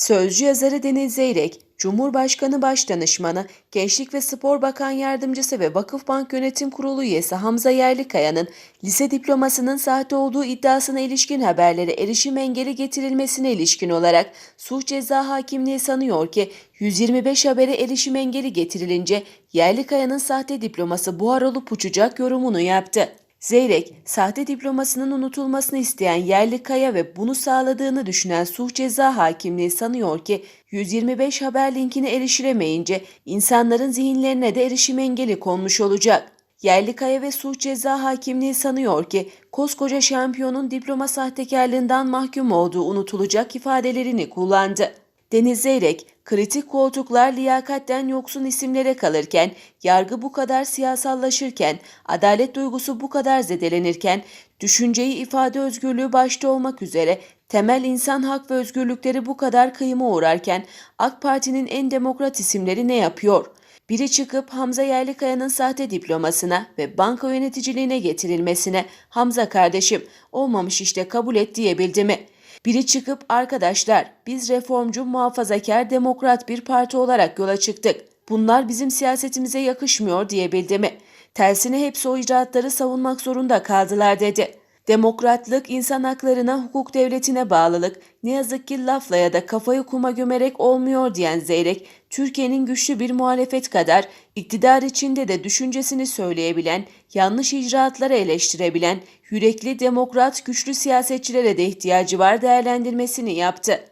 Sözcü yazarı Deniz Zeyrek, Cumhurbaşkanı Başdanışmanı, Gençlik ve Spor Bakan Yardımcısı ve Vakıfbank Yönetim Kurulu üyesi Hamza Yerlikaya'nın lise diplomasının sahte olduğu iddiasına ilişkin haberlere erişim engeli getirilmesine ilişkin olarak Suç Ceza Hakimliği sanıyor ki 125 habere erişim engeli getirilince Yerlikaya'nın sahte diploması buhar olup uçacak yorumunu yaptı. Zeyrek, sahte diplomasının unutulmasını isteyen Yerlikaya ve bunu sağladığını düşünen Suç Ceza Hakimliği sanıyor ki 125 haber linkine erişilemeyince insanların zihinlerine de erişim engeli konmuş olacak. Yerlikaya ve Suç Ceza Hakimliği sanıyor ki koskoca şampiyonun diploma sahtekarlığından mahkum olduğu unutulacak ifadelerini kullandı. Deniz Zeyrek, kritik koltuklar liyakatten yoksun isimlere kalırken, yargı bu kadar siyasallaşırken, adalet duygusu bu kadar zedelenirken, düşünceyi ifade özgürlüğü başta olmak üzere temel insan hak ve özgürlükleri bu kadar kıyıma uğrarken AK Parti'nin en demokrat isimleri ne yapıyor? Biri çıkıp Hamza Yerlikaya'nın sahte diplomasına ve banka yöneticiliğine getirilmesine Hamza kardeşim olmamış işte kabul et diyebildi mi? Biri çıkıp arkadaşlar biz reformcu, muhafazakar, demokrat bir parti olarak yola çıktık. Bunlar bizim siyasetimize yakışmıyor diyebildi mi? Tersine hepsi o icraatları savunmak zorunda kaldılar dedi. Demokratlık, insan haklarına, hukuk devletine bağlılık, ne yazık ki lafla ya da kafayı kuma gömerek olmuyor diyen Zeyrek, Türkiye'nin güçlü bir muhalefet kadar iktidar içinde de düşüncesini söyleyebilen, yanlış icraatları eleştirebilen, yürekli demokrat güçlü siyasetçilere de ihtiyacı var değerlendirmesini yaptı.